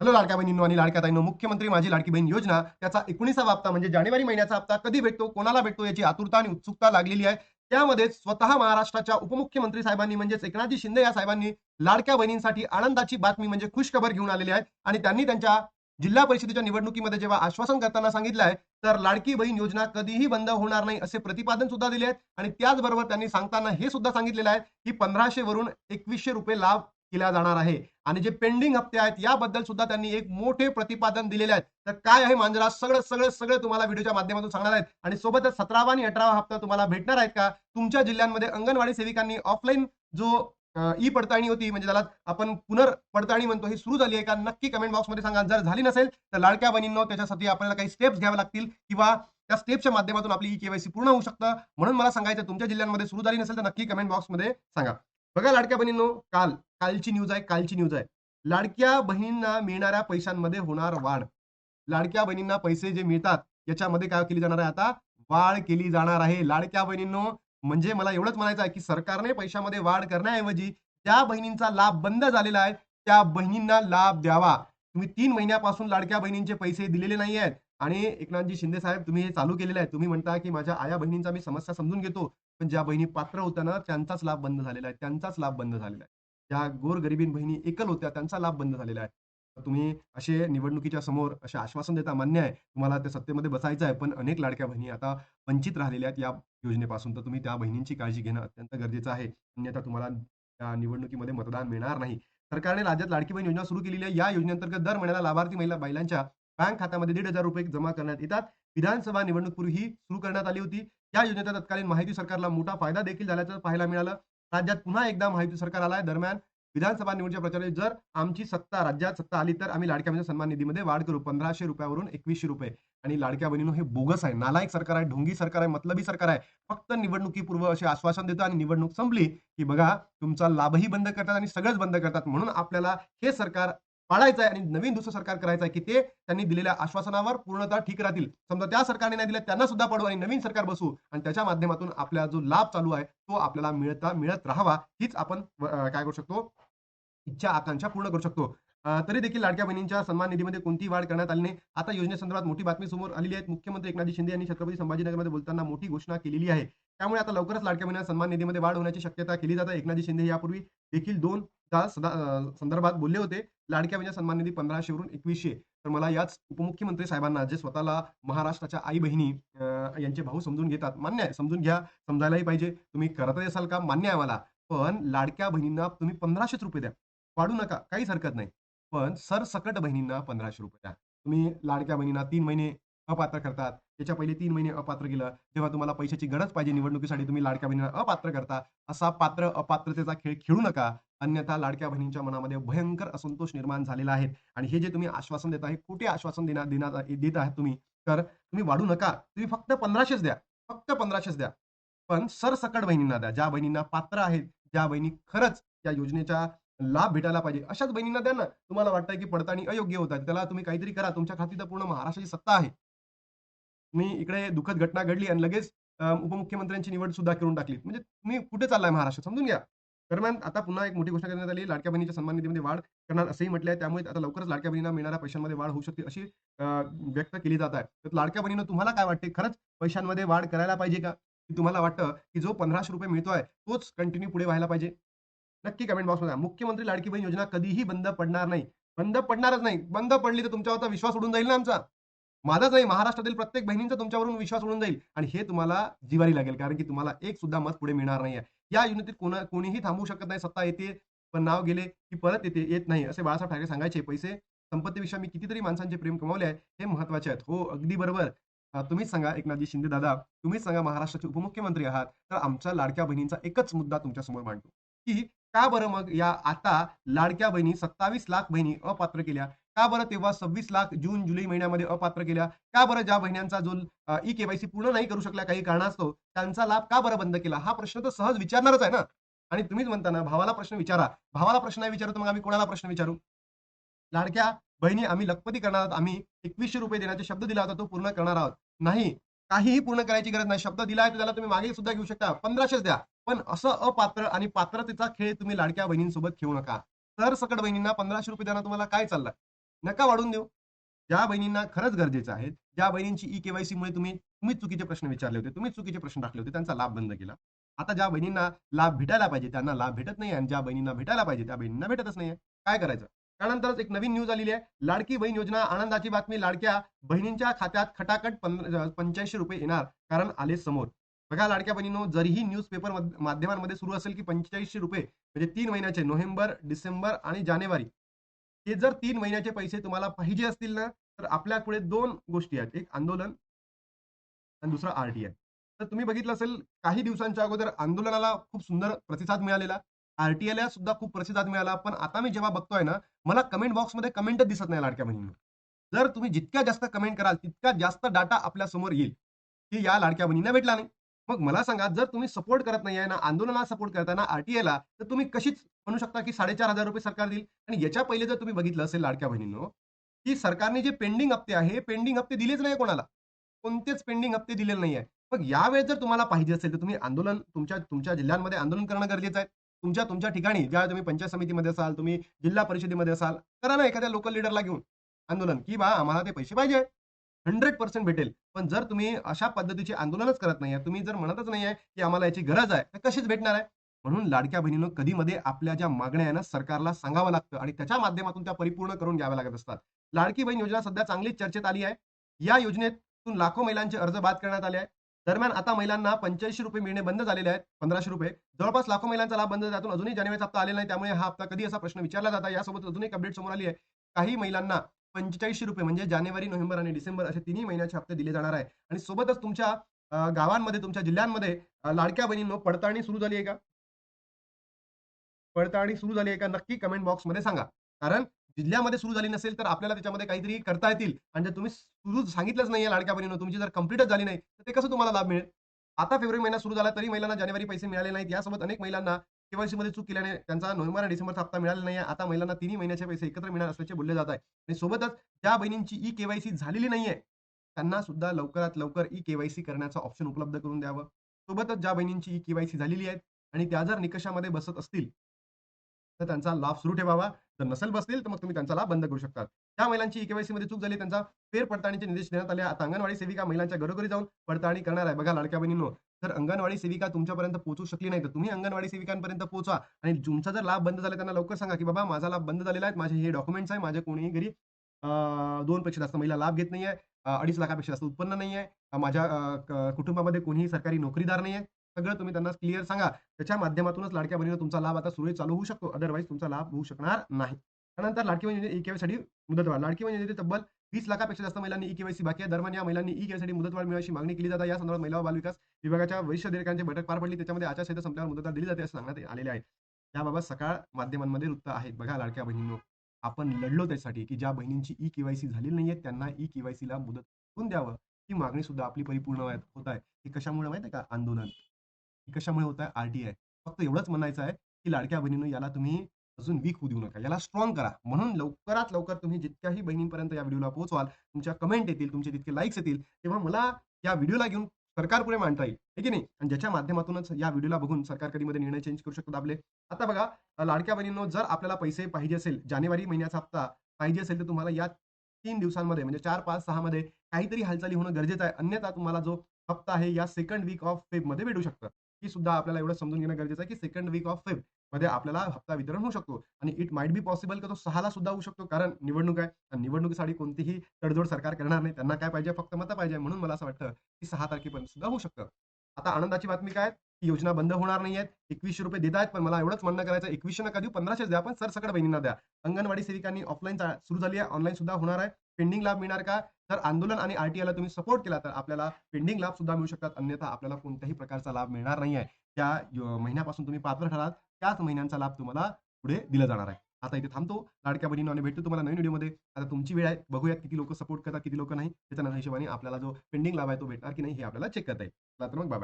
Hello लाडक्या बहिणींनो आणि लाडक्या ताईनो मुख्यमंत्री माझी लाडकी बहीण योजना त्याचा एकोणीसावा हप्ता म्हणजे जानेवारी महिन्याचा हप्ता कधी भेटतो कोणाला भेटतो याची आतुरता आणि उत्सुकता लागलेली आहे. त्यामध्ये स्वतः महाराष्ट्राच्या उपमुख्यमंत्री साहेबांनी म्हणजेच एकनाथजी शिंदे या साहेबांनी लाडक्या बहिणींसाठी आनंदाची बातमी म्हणजे खुशखबर घेऊन आलेली आहे. आणि त्यांनी त्यांच्या जिल्हा परिषदेच्या निवडणुकीमध्ये जेव्हा आश्वासन करताना सांगितलं आहे तर लाडकी बहीण योजना कधीही बंद होणार नाही असे प्रतिपादन सुद्धा दिले आहेत. आणि त्याचबरोबर त्यांनी सांगताना हे सुद्धा सांगितलेलं आहे की पंधराशे वरून एकवीसशे रुपये लाभ केला जाणार आहे. आणि जे पेंडिंग हप्ते आहेत याबद्दल सुद्धा त्यांनी एक मोठे प्रतिपादन दिलेले आहेत. तर काय आहे मांजरा? सगळं सगळं सगळं तुम्हाला व्हिडिओच्या माध्यमातून सांगणार आहेत. आणि सोबतच सतरावा आणि अठरावा हप्ता तुम्हाला भेटणार आहेत का? तुमच्या जिल्ह्यांमध्ये अंगणवाडी सेविकांनी ऑफलाईन जो ई पडताळणी होती म्हणजे त्याला आपण पुनर् पडताळणी म्हणतो ही सुरू झाली आहे का? नक्की कमेंट बॉक्समध्ये सांगा. जर झाली नसेल तर लाडक्या बहिणींनो त्याच्यासाठी आपल्याला काही स्टेप्स घ्यावे लागतील किंवा त्या स्टेपच्या माध्यमातून आपली ई केवायसी पूर्ण होऊ शकतं. म्हणून मला सांगायचं तुमच्या जिल्ह्यांमध्ये सुरू झाली नसेल तर नक्की कमेंट बॉक्समध्ये सांगा. बघा लाडक्या बहिणींनो काल कालची न्यूज आहे कालची न्यूज आहे. लाडक्या बहिणींना मिळणाऱ्या पैशांमध्ये होणार वाढ. लाडक्या बहिणींना पैसे जे मिळतात याच्यामध्ये काय केली जाणार आहे आता? वाढ केली जाणार आहे. लाडक्या बहिणींनो म्हणजे मला एवढंच म्हणायचं आहे की सरकारने पैशामध्ये वाढ करण्याऐवजी त्या बहिणींचा लाभ बंद झालेला आहे. त्या बहिणींना लाभ द्यावा. तुम्ही तीन महिन्यापासून लाडक्या बहिणींचे पैसे दिलेले नाही आहेत. आणि एकनाथजी शिंदे साहेब तुम्ही हे चालू केलेलं आहे. तुम्ही म्हणता की माझ्या आया बहिणींचा मी समस्या समजून घेतो. पण ज्या बहिणी पात्र होत्या ना त्यांचाच लाभ बंद झालेला आहे. त्यांचाच लाभ बंद झालेला आहे. ज्या गोरगरिबीन बहिणी एकल होत्या त्यांचा लाभ बंद झालेला आहे. तुम्ही असे निवडणुकीच्या समोर असे आश्वासन देता मान्य आहे. तुम्हाला त्या सत्तेमध्ये बसायचं आहे पण अनेक लाडक्या बहिणी आता वंचित राहिलेल्या आहेत या योजनेपासून. तर तुम्ही त्या बहिणींची काळजी घेणं अत्यंत गरजेचं आहे. अन्यथा तुम्हाला त्या निवडणुकीमध्ये मतदान मिळणार नाही. सरकारने राज्यात लाडकी बहीण योजना सुरू केलेली आहे. या योजनेअंतर्गत दर महिन्याला लाभार्थी महिला बैलांच्या बँक खात्यामध्ये दीड हजार रुपये जमा करण्यात येतात. विधानसभा निवडणूकपूर्वी ही सुरू करण्यात आली होती. या योजनेचा तत्कालीन माहिती सरकारला मोठा फायदा देखील झाल्याचं पाहायला मिळालं. राज्यात पुन्हा एकदा माहिती सरकार आलाय. दरम्यान विधानसभा निवडणुकीच्या प्रचारात जर आमची सत्ता राज्यात सत्ता आली तर आम्ही लाडक्या बहिणी सन्मान निधीमध्ये वाढ करू. पंधराशे रुपयावरून एकवीसशे रुपये. आणि लाडक्या बहिणीनो हे बोगस आहे. नालायक सरकार आहे ढोंगी सरकार आहे मतलबी सरकार आहे. फक्त निवडणुकीपूर्व असे आश्वासन देतो आणि निवडणूक संपली की बघा तुमचा लाभही बंद करतात आणि सगळंच बंद करतात. म्हणून आपल्याला हे सरकार पाळायचं आहे आणि नवीन दुसरं सरकार करायचं आहे की ते त्यांनी दिलेल्या आश्वासनावर पूर्णतः ठीक राहतील. समजा त्या सरकारने नाही दिलं त्यांना सुद्धा पडू आणि नवीन सरकार बसू आणि त्याच्या माध्यमातून आपला जो लाभ चालू आहे तो आपल्याला मिळता मिळत राहावा हीच आपण काय करू शकतो? इच्छा आकांक्षा पूर्ण करू शकतो. तरी देखील लाडक्या बहिणींच्या सन्मान निधीमध्ये कोणतीही वाढ करण्यात आली नाही. आता योजनेसंदर्भात मोठी बातमी समोर आलेली आहे. मुख्यमंत्री एकनाथजी शिंदे यांनी छत्रपती संभाजीनगरमध्ये बोलताना मोठी घोषणा केलेली आहे. त्यामुळे आता लवकरच लाडक्या बहिणींना सन्मान निधीमध्ये वाढ होण्याची शक्यता केली जाते. एकनाथी शिंदे यापूर्वी देखील दोन संदर्भात बोलले होते. लाडक्या बहिणीच्या सन्मान निधी पंधराशेवरून एकवीसशे. तर मला याच उपमुख्यमंत्री साहेबांना जे स्वतःला महाराष्ट्राच्या आई बहिणी यांचे भाऊ समजून घेतात मान्य आहे समजून घ्या समजायलाही पाहिजे. तुम्ही करतच असाल का मान्य आहे मला. पण लाडक्या बहिणींना तुम्ही पंधराशेच रुपये द्या. वाढू नका काहीच हरकत नाही. पण सरसकट बहिणींना पंधराशे रुपये द्या. तुम्ही लाडक्या बहिणींना तीन महिने अपात्र करतात. त्याच्या पहिले तीन महिने अपात्र केलं तेव्हा तुम्हाला पैशाची गरज पाहिजे निवडणुकीसाठी तुम्ही लाडक्या बहिणींना अपात्र करता. असा पात्र अपात्रतेचा खेळ खेळू नका. अन्यथा लाडक्या बहिणींच्या मनामध्ये भयंकर असंतोष निर्माण झालेला आहे. आणि हे जे तुम्ही आश्वासन देत आहे कुठे आश्वासन देण्यात देण्यात देत आहात तुम्ही? तर तुम्ही वाढू नका. तुम्ही फक्त पंधराशेच द्या. फक्त पंधराशेच द्या. पण सरसकट बहिणींना द्या. ज्या बहिणींना पात्र आहेत ज्या बहिणी खरंच या योजनेचा लाभ भेटायला पाहिजे अशाच बहिणींना द्या ना. तुम्हाला वाटतंय की पडताळणी अयोग्य होत आहे. त्याला तुम्ही काहीतरी करा. तुमच्या खाती तर पूर्ण महाराष्ट्राची सत्ता आहे. मी इकडे दुःखद घटना घडली आणि लगेच उपमुख्यमंत्र्यांची निवड सुद्धा करून टाकली. म्हणजे तुम्ही कुठे चाललाय महाराष्ट्र? समजून घ्या. दरम्यान आता पुन्हा एक मोठी घोषणा करण्यात आली. लाडक्या बहिणीच्या सन्मान निधीमध्ये वाढ करणार असंही म्हटलं आहे त्यामुळे आता लवकरच लाडक्या बहिणींना मिळणाऱ्या पैशांमध्ये वाढ होऊ शकते अशी व्यक्त केली जात आहे. तर लाडक्या बहिणीनं तुम्हाला काय वाटते? खरंच पैशांमध्ये वाढ करायला पाहिजे का? की तुम्हाला वाटतं की जो पंधराशे रुपये मिळतोय तोच कंटिन्यू पुढे व्हायला पाहिजे? नक्की कमेंट बॉक्समध्ये मुख्यमंत्री लाडकी बहीण योजना कधीही बंद पडणार नाही. बंद पडणारच नाही. बंद पडली तर तुमच्यावरचा विश्वास उडून जाईल ना आमचा? माझाच नाही. महाराष्ट्रातील प्रत्येक बहिणींचा तुमच्यावरून विश्वास उडून जाईल. आणि हे तुम्हाला जिवारी लागेल. कारण की तुम्हाला एक सुद्धा मत पुढे मिळणार नाहीये. या युनिटीत कोणा कोणीही थांबू शकत नाही सत्ता येते पण नाव गेले की परत येते येत नाही असे बाळासाहेब ठाकरे सांगायचे. पैसे संपत्तीविषयी मी कितीतरी माणसांचे प्रेम कमावले आहे हे महत्त्वाचे आहेत. हो अगदी बरोबर. तुम्हीच सांगा एकनाथजी शिंदे दादा तुम्हीच सांगा महाराष्ट्राचे उपमुख्यमंत्री आहात तर आमच्या लाडक्या बहिणींचा एकच मुद्दा तुमच्यासमोर मांडतो की का बरं मग या आता लाडक्या बहिणी सत्तावीस लाख बहिणी अपात्र केल्या का बरं तेव्हा सव्वीस लाख जून जुलै महिन्यामध्ये अपात्र केल्या? का बरं ज्या महिन्यांचा जो ई केवायसी पूर्ण नाही करू शकल्या काही कारणास्तव त्यांचा लाभ का बरं बंद केला? हा प्रश्न तर सहज विचारणारच आहे ना? आणि तुम्हीच म्हणताना भावाला प्रश्न विचारा. भावाला प्रश्न नाही विचारू मग आम्ही कोणाला प्रश्न विचारू? लाडक्या बहिणी आम्ही लखपती करणार आहोत. आम्ही एकवीसशे रुपये देण्याचा शब्द दिला होता तो पूर्ण करणार आहोत. नाही काहीही पूर्ण करायची गरज नाही. शब्द दिला आहे तर त्याला तुम्ही मागे सुद्धा घेऊ शकता. पंधराशेच द्या. पण असं अपात्र आणि पात्रतेचा खेळ तुम्ही लाडक्या बहिणींसोबत खेळू नका. तर सकट बहिणींना पंधराशे रुपये देणं तुम्हाला काय चाललं? नका वाढून देऊ. ज्या बहिणींना खरंच गरजेचं आहे ज्या बहिणींची ई केवायसी मुळे तुम्ही तुम्हीच चुकीचे प्रश्न विचारले होते तुम्हीच चुकीचे प्रश्न टाकले होते त्यांचा लाभ बंद केला. आता ज्या बहिणींना लाभ भेटायला पाहिजे त्यांना लाभ भेटत नाही आणि ज्या बहिणींना भेटायला पाहिजे त्या बहिणींना भेटतच नाही. काय करायचं? त्यानंतरच एक नवीन न्यूज आलेली आहे. लाडकी बहीण योजना आनंदाची बातमी लाडक्या बहिणींच्या खात्यात खटाखट पंच्याऐंशी रुपये येणार कारण आले समोर. बघा लाडक्या बहिणीनो जरीही न्यूज पेपर माध्यमांमध्ये सुरू असेल की पंच्याऐंशी रुपये म्हणजे तीन महिन्याचे नोव्हेंबर डिसेंबर आणि जानेवारी हे जर तीन महिन्याचे पैसे तुम्हाला पाहिजे असतील ना तर आपल्या पुढे दोन गोष्टी आहेत. एक आंदोलन आणि दुसरं आरटीआय तर तुम्ही बघितलं असेल काही दिवसांच्या अगोदर आंदोलनाला खूप सुंदर प्रतिसाद मिळालेला. आरटीआयला सुद्धा खूप प्रतिसाद मिळाला. पण आता मी जेव्हा बघतोय ना मला कमेंट बॉक्समध्ये कमेंटच दिसत नाही लाडक्या बहिणींना. जर तुम्ही जितक्या जास्त कमेंट कराल तितका जास्त डाटा आपल्यासमोर येईल. की या लाडक्या बहिणींना भेटला नाही. मग मला सांगा जर तुम्ही सपोर्ट करत नाही आहे ना आंदोलनाला सपोर्ट करताना आरटीआयला तर तुम्ही कशीच म्हणू शकता की साडेचार हजार रुपये सरकार देईल? आणि याच्या पहिले जर तुम्ही बघितलं असेल लाडक्या बहिणींनो की सरकारने जे पेंडिंग हप्ते आहे पेंडिंग हप्ते दिलेच नाही कोणाला. कोणतेच पेंडिंग हप्ते दिलेले नाही आहे मग यावेळेस जर तुम्हाला पाहिजे असेल तर तुम्ही आंदोलन तुमच्या तुमच्या जिल्ह्यांमध्ये आंदोलन करणं गरजेचं आहे. तुमच्या तुमच्या ठिकाणी ज्या तुम्ही पंचायत समितीमध्ये असाल तुम्ही जिल्हा परिषदेमध्ये असाल करा ना एखाद्या लोकल लिडरला घेऊन आंदोलन. की बा आम्हाला ते पैसे पाहिजे. हंड्रेड पर्सेंट भेटेल. पण जर तुम्ही अशा पद्धतीचे आंदोलनच करत नाही तुम्ही जर म्हणतच नाही आहे की आम्हाला याची गरज आहे तर कशीच भेटणार आहे? म्हणून लाडक्या बहिणीनं कधी मध्ये आपल्या ज्या मागण्या आहे ना सरकारला सांगावं लागतं आणि त्याच्या माध्यमातून त्या परिपूर्ण करून घ्याव्या लागत असतात. लाडकी बहीण योजना सध्या चांगलीच चर्चेत आली आहे. या योजनेतून लाखो महिलांचे अर्ज बाद करण्यात आले आहे दरम्यान आता महिलांना पंच्याऐंशी रुपये मिळणे बंद झालेले आहेत पंधराशे रुपये. जवळपास लाखो महिलांचा लाभ बंद त्यातून अजूनही जानेवारीचा हप्ता आलेला नाही त्यामुळे हा हप्ता कधी असा प्रश्न विचारला जाता यासोबत अजून एक अपडेट समोर आली आहे. काही महिलांना पंचेचाळीसशे रुपये म्हणजे जानेवारी नोव्हेंबर आणि डिसेंबर असे तिन्ही महिन्याचे हप्ते दिले जाणार आहे. आणि सोबतच तुमच्या गावांमध्ये तुमच्या जिल्ह्यांमध्ये लाडक्या बहिणींनो पडताळणी सुरू झाली आहे का? पडताळणी सुरू झाली आहे का? नक्की कमेंट बॉक्समध्ये सांगा. कारण जिल्ह्यामध्ये सुरू झाली नसेल तर आपल्याला त्याच्यामध्ये काहीतरी करता येतील. आणि जर तुम्ही सुरू सांगितलंच नाही लाडक्या बहिणीनं तुमची जर कम्प्लीटच झाली नाही तर ते कसं तुम्हाला लाभ मिळेल? आता फेब्रुवारी महिना सुरू झाला तरी महिलांना जानेवारी पैसे मिळाले नाहीत. यासोबत अनेक महिलांना केवायसी मध्ये चूक केल्याने त्यांचा नोव्हेंबर आणि डिसेंबरचा हप्ता मिळाला नाही आता महिलांना तिन्ही महिन्याचे पैसे एकत्र मिळणार असल्याचे बोलले जात आहे. आणि सोबतच ज्या बहिणींची ई केवायसी झालेली नाहीये त्यांना सुद्धा लवकरात लवकर ई केवायसी करण्याचा ऑप्शन उपलब्ध करून द्यावं. सोबतच ज्या बहिणींची ई केवायसी झालेली आहे आणि त्या जर निकषामध्ये बसत असतील तर त्यांचा लाभ सुरू ठेवावा. जर नसेल बसतील तर मग तुम्ही त्यांचा लाभ बंद करू शकता. त्या महिलांची केवायसी मध्ये चूक झाली त्यांचा फेर पडताळणीचे निर्देश देण्यात आले आता अंगणवाडी सेविका महिलांच्या घरोघरी जाऊन पडताळणी करणार आहे. बघा लाडक्या बहिणींनो जर अंगणवाडी सेविका तुमच्यापर्यंत पोहोचू शकली नाही तर तुम्ही अंगणवाडी सेविकांपर्यंत पोहोचा. आणि तुमचा जर लाभ बंद झाला त्यांना लवकर सांगा की बाबा माझा लाभ बंद झालेला आहे. माझे हे डॉक्युमेंट्स आहे. माझ्या कोणीही घरी दोन पेक्षा जास्त महिला लाभ घेत नाहीये. अडीच लाखापेक्षा जास्त उत्पन्न नाहीये. माझ्या कुटुंबामध्ये कोणीही सरकारी नोकरीदार नाहीये. सगळं तुम्ही त्यांना क्लिअर सांगा. त्याच्या माध्यमातूनच लाडक्या बहिणीला तुमचा लाभ आता सुरळीत चालू होऊ शकतो. अदरवाईज तुमचा लाभ होऊ शकणार नाही. त्यानंतर लाडकी बहिणी ई केवायसाठी मुदतवाढ. लाडकी बहिणी तब्बल वीस लाखापेक्षा जास्त महिलांनी ई केवायसी बाकी आहे. दरम्यान या महिलांनी ई केवायसाठी मुदतवाढ मिळवायची मागणी केली जाते या संदर्भात महिला व बालविकास विभागाच्या वरिष्ठ अधिकाऱ्यांची बैठक पार पडली. त्याच्यामध्ये आचारसंहिता संपल्यावर मुदतवाढ दिली जाते असं सांगण्यात आलेले आहे. याबाबत सकाळ माध्यमांमध्ये वृत्त आहेत बघा लाडक्या बहिणींनो आपण लढलो त्यासाठी की ज्या बहिणींची ई केवायसी झालेली नाहीये त्यांना ई केवायसीला मुदत करून द्यावं? ही मागणी सुद्धा आपली परिपूर्ण होत आहे. हे कशामुळे माहिती आहे का? आंदोलन. कशामुळे होत आहे? आरटीआय फक्त एवढंच म्हणायचं आहे की लाडक्या बहिणीनं याला तुम्ही अजून वीक होऊ देऊ नका. याला स्ट्रॉंग करा. म्हणून लवकरात लवकर तुम्ही जितक्याही बहिणींपर्यंत या व्हिडिओला पोहोचवाल तुमच्या कमेंट येतील तुमचे जितके लाईक्स येतील तेव्हा मला या व्हिडिओला घेऊन सरकार पुढे मांडता येईल. की नाही? आणि ज्याच्या माध्यमातूनच या व्हिडिओला बघून सरकार कधी मध्ये निर्णय चेंज करू शकतात आपले. आता बघा लाडक्या बहिणींनो जर आपल्याला पैसे पाहिजे असेल जानेवारी महिन्याचा हप्ता पाहिजे असेल तर तुम्हाला या तीन दिवसांमध्ये म्हणजे चार पाच सहा मध्ये काहीतरी हालचाली होणं गरजेचं आहे. अन्यथा तुम्हाला जो हप्ता आहे या सेकंड वीक ऑफ फेबमध्ये भेटू शकतं. ही सुद्धा आपल्याला एवढं समजून घेणं गरजेचं आहे की सेकंड वीक ऑफ फेब मध्ये आपल्याला हप्ता वितरण होऊ शकतो. आणि इट माइट बी पॉसिबल का तो सहाला सुद्धा होऊ शकतो. कारण निवडणूक आहे. निवडणुकीसाठी कोणतीही तडजोड सरकार करणार नाही. त्यांना काय पाहिजे? फक्त मतं पाहिजे. म्हणून मला असं वाटतं की सहा तारखेपर्यंत सुद्धा होऊ शकतं. आता आनंदाची बातमी काय? की योजना बंद होणार नाही आहेत. एकवीसशे रुपये देत आहेत. पण मला एवढंच म्हणणं करायचं एकवीसशे नका देऊ पंधराशेच द्या. पण सरसकट बहिणींना द्या. अंगणवाडी सेविकांनी ऑफलाईन सुरू झाली आहे. ऑनलाईन सुद्धा होणार आहे. पेंडिंग लाभ मिळणार का? तर आंदोलन आणि आरटीआयला तुम्ही सपोर्ट केला तर आपल्याला पेंडिंग लाभ सुद्धा मिळू शकतात. अन्यथा आपल्याला कोणत्याही प्रकारचा लाभ मिळणार नाही आहे त्या महिन्यापासून तुम्ही पात्र ठराल. त्याच महिन्यांचा लाभ तुम्हाला पुढे दिला जाणार आहे. आता इथे थांबतो. लाडक्या बहिणीनं आणि भेटतो तुम्हाला नवीन व्हिडिओमध्ये आता तुमची वेळ आहे. बघूयात किती लोक सपोर्ट करतात किती लोक नाही. त्याच्या हिशोबाने आपल्याला जो पेंडिंग लाभ आहे तो भेटणार की नाही हे आपल्याला चेक करता येईल. तर मग बाय